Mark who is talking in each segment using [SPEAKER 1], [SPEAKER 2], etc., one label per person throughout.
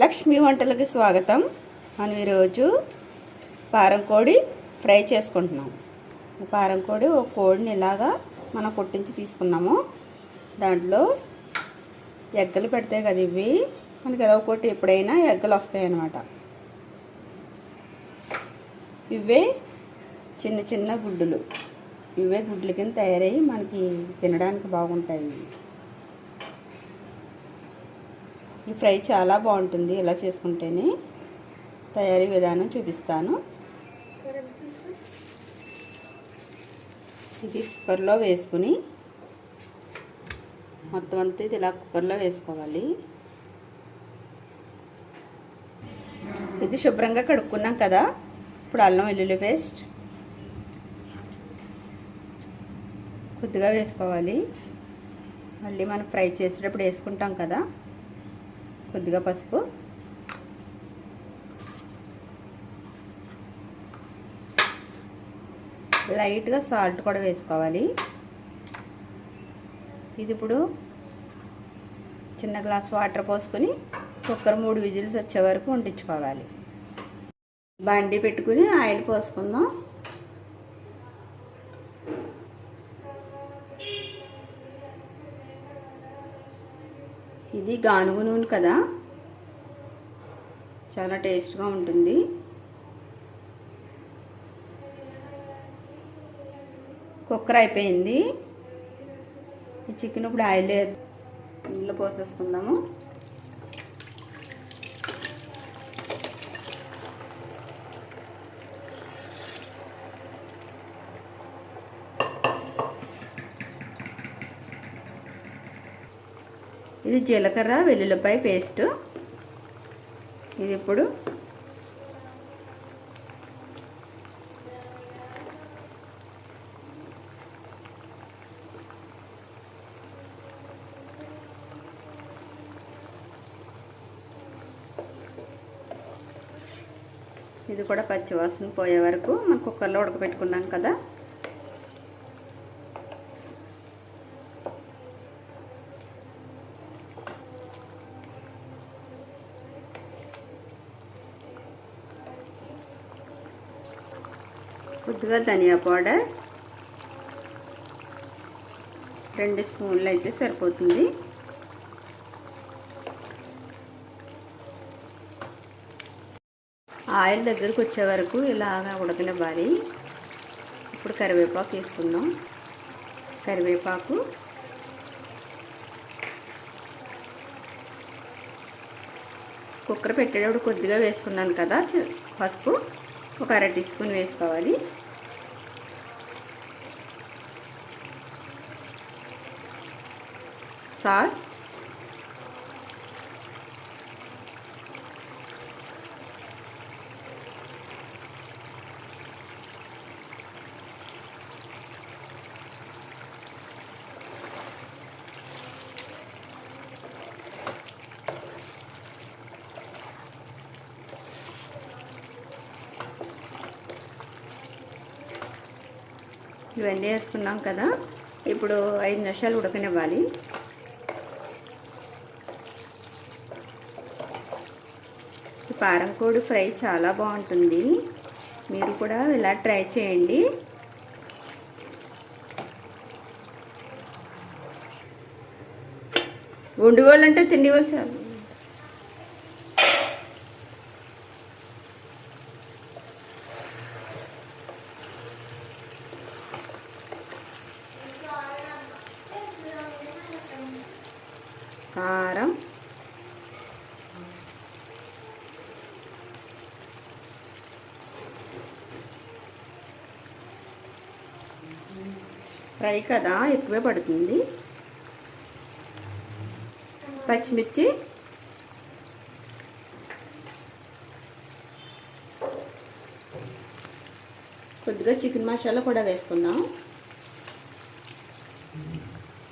[SPEAKER 1] లక్ష్మీ వంటలకి స్వాగతం. మనం ఈరోజు పారం కోడి ఫ్రై చేసుకుంటున్నాం. పారం కోడి ఒక కోడిని ఇలాగా మనం కొట్టించి తీసుకున్నాము. దాంట్లో ఎగ్గలు పెడతాయి కదా ఇవి. మనకి ఎలా కొట్టి ఎప్పుడైనా ఎగ్గలు వస్తాయి అన్నమాట ఇవే చిన్న చిన్న గుడ్డులు. ఇవే గుడ్ల కింద తయారయ్యి మనకి తినడానికి బాగుంటాయి ఇవి. ఈ ఫ్రై చాలా బాగుంటుంది ఇలా చేసుకుంటేనే. తయారీ విధానం చూపిస్తాను. ఇది కుక్కర్లో వేసుకుని మొత్తం అంతా ఇది ఇలా కుక్కర్లో వేసుకోవాలి. ఇది శుభ్రంగా కడుక్కున్నాం కదా. ఇప్పుడు అల్లం వెల్లుల్లి పేస్ట్ కొద్దిగా వేసుకోవాలి. మళ్ళీ మనం ఫ్రై చేసేటప్పుడు వేసుకుంటాం కదా. కొద్దిగా పసుపు. లైట్గా సాల్ట్ కూడా వేసుకోవాలి. ఇది ఇప్పుడు చిన్న గ్లాస్ వాటర్ పోసుకొని కుక్కర్ మూడు విజిల్స్ వచ్చే వరకు వండించుకోవాలి బండి పెట్టుకుని ఆయిల్ పోసుకుందాం. ఇది గానుగు నూనె కదా. చాలా టేస్ట్గా ఉంటుంది. కుక్కర్ అయిపోయింది. ఈ చికెన్ ఇప్పుడు ఆయిల్ ఇందులో పోసేసుకుందాము. ఇది జీలకర్ర వెల్లుల్లిపాయ పేస్ట్. ఇది ఇప్పుడు ఇది కూడా పచ్చివాసన పోయే వరకు మనం కుక్కర్లో ఉడకబెట్టుకున్నాం కదా. కొద్దిగా ధనియా పౌడర్. రెండు స్పూన్లు అయితే సరిపోతుంది. ఆయిల్ దగ్గరకు వచ్చే వరకు ఇలాగా ఉడకనివ్వాలి. ఇప్పుడు కరివేపాకు వేసుకుందాం. కరివేపాకు. కుక్కర్ పెట్టేటప్పుడు కొద్దిగా వేసుకున్నాను కదా పసుపు. ఒక అర టీ స్పూన్ వేసుకోవాలి. సాల్ట్. ఇవన్నీ వేసుకున్నాం కదా. ఇప్పుడు ఐదు నిమిషాలు ఉడకనివ్వాలి. పారంకోడి ఫ్రై చాలా బాగుంటుంది. మీరు కూడా ఇలా ట్రై చేయండి. వండి అంటే తిండి వాళ్ళు చాలు. కారం ఫ్రై కదా ఎక్కువే పడుతుంది. పచ్చిమిర్చి. కొద్దిగా చికెన్ మసాలా కూడా వేసుకుందాం.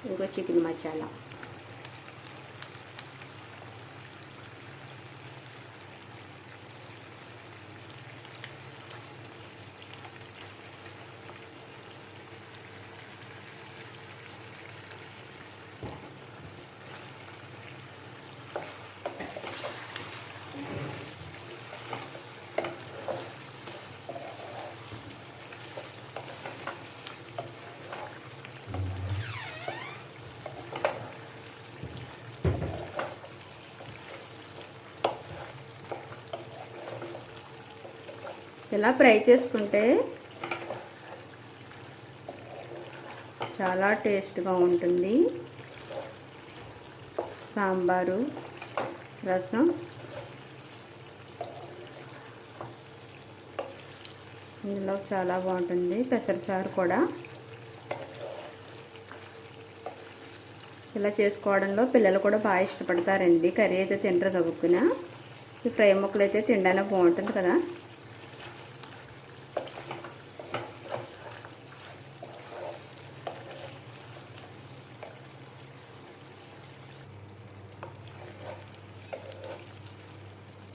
[SPEAKER 1] ఇంకో చికెన్ మసాలా. ఇలా ఫ్రై చేసుకుంటే చాలా టేస్ట్గా ఉంటుంది. సాంబారు రసం. ఇందులో చాలా బాగుంటుంది. పెసరచారు కూడా. ఇలా చేసుకోవడంలో పిల్లలు కూడా బాగా ఇష్టపడతారండి. కర్రీ అయితే తింటారు గబుక్కున. ఈ ఫ్రై ముక్కలు అయితే తినడానికి బాగుంటుంది కదా.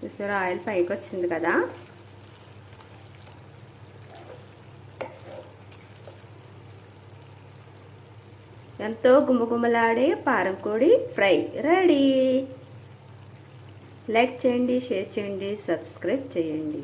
[SPEAKER 1] చూసారా? ఆయిల్ పైకి వచ్చింది కదా. ఎంతో గుమ్మగుమ్మలాడే పారంకోడి ఫ్రై. రెడీ. లైక్ చేయండి షేర్ చేయండి సబ్స్క్రైబ్ చేయండి.